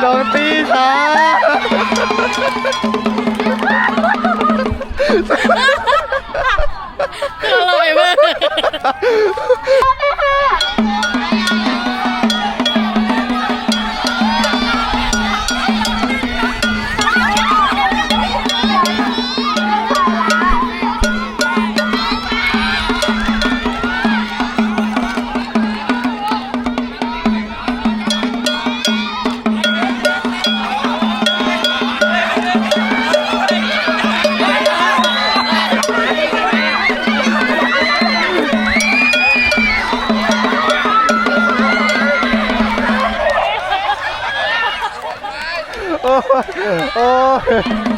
โดนตีขาอร่อยมาก 예, 어. 예.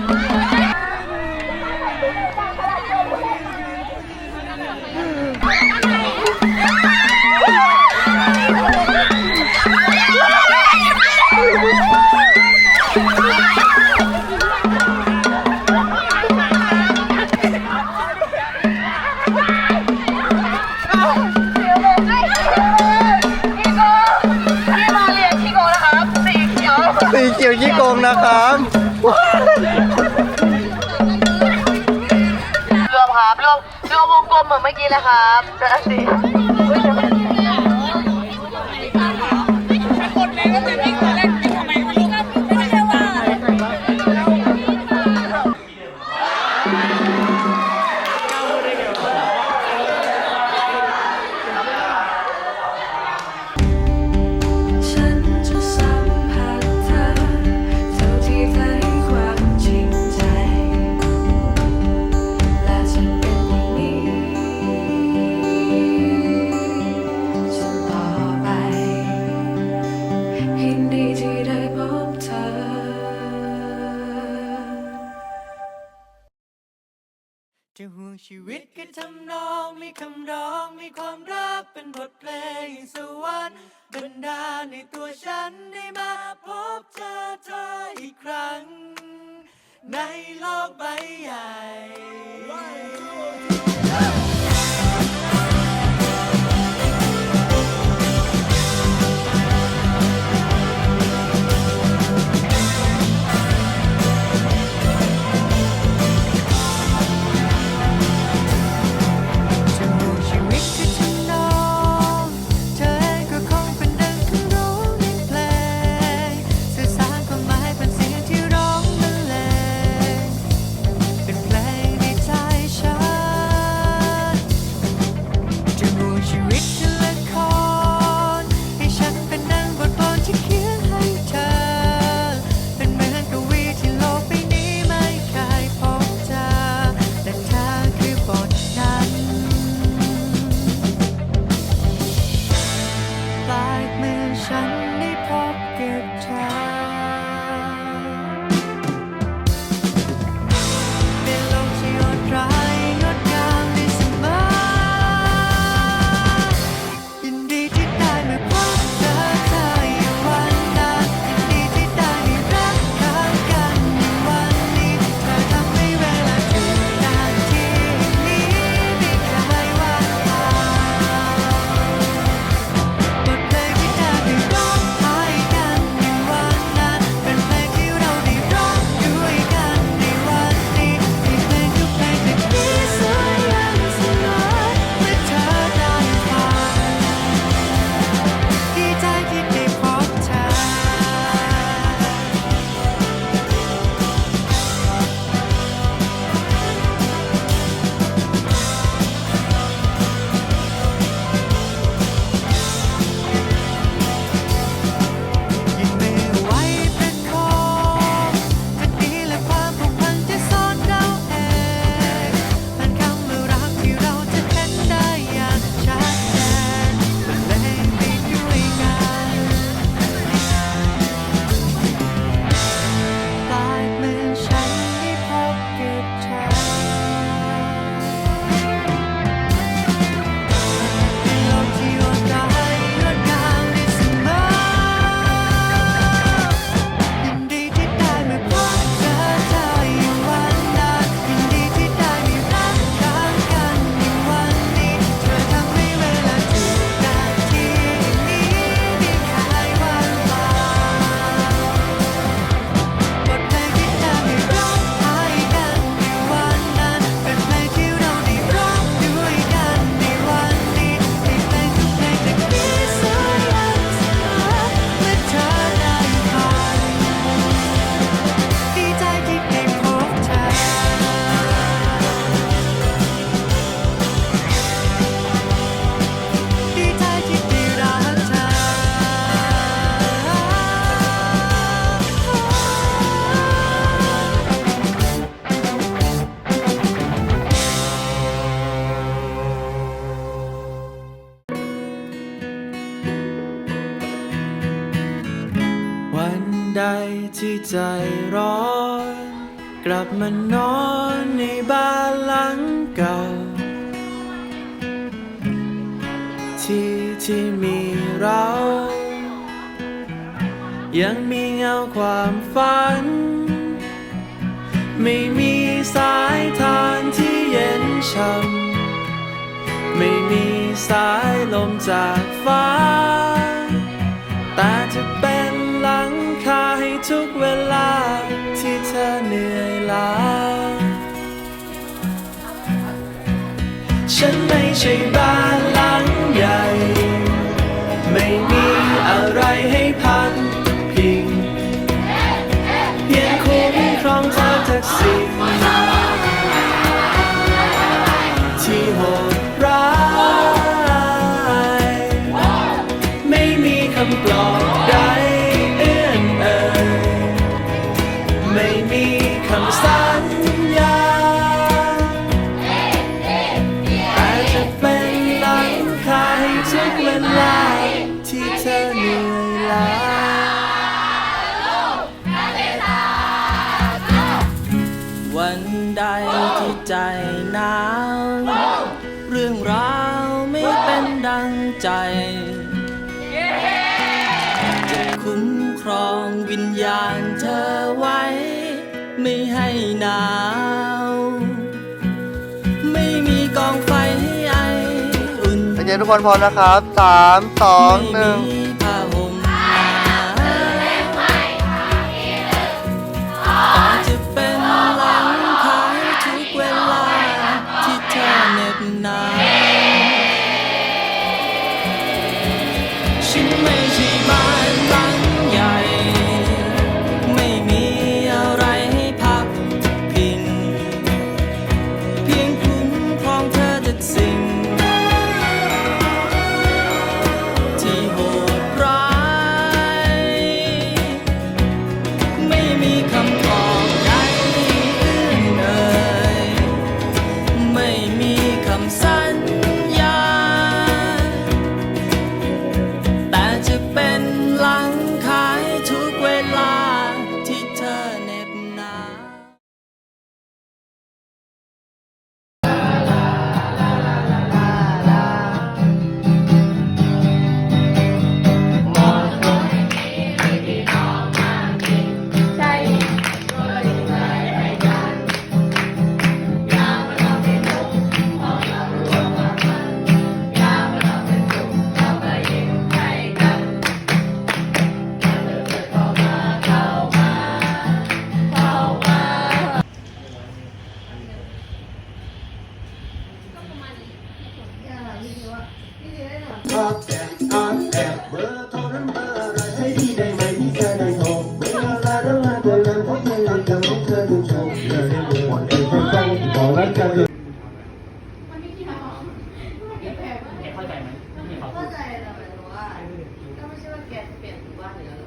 กี้นะครับราศี วงชีวิตคืทำนองมีคำร้องมีความรักเป็นบทเพลงสวรรค์บรรดาในตัวฉันได้มาพบเจอเธออีกครั้ง ในโลกใบใหญ่ ใจร้อน กลับมานอนในบ้านหลังเก่า ที่ที่มีเรา ยังมีเงาความฝัน ไม่มีสายทานที่เย็นช่ำไม่มีสายลมจากฟ้า แต่จะเป็น ทุกเวลาที่เธอเหนื่อยล้า ฉันไม่ใช่บ้านหลังใหญ่ ใจหนาวเรื่องราวไม่เป็นดังใจจะคุ้มครองวิญญาณเธอไว้ ไม่ให้หนาว ไม่มีกองไฟให้ไออุ่นโอเคทุกคนพร้อมนะครับสามสองหนึ่ง ไม่มี เธอเห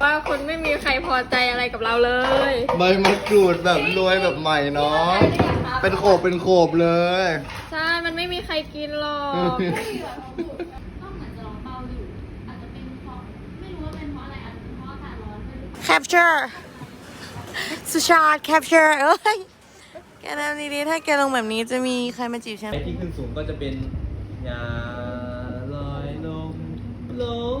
ว่าคนไม่มีใครพอใจอะไรกับเราเลย ใบมะกรูดแบบรวยแบบใหม่เนาะ เป็นโขบเป็นโขบเลย ใช่ มันไม่มีใครกินหรอกแคปเจอร์สุชาติแคปเจอร์เอ้ย แกทำดีๆ ถ้าแกลงแบบนี้จะมีใครมาจีบฉัน ไอ้ที่ขึ้นสูงก็จะเป็นยาลอยลงลง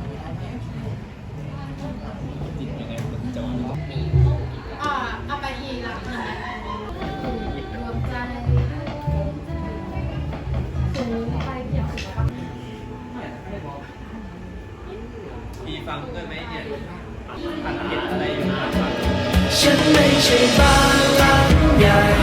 ด้วยไหมเนี่ยอัดเห็นอะไรอยู่ฉันไม่ใช่บ้านหลังใหญ่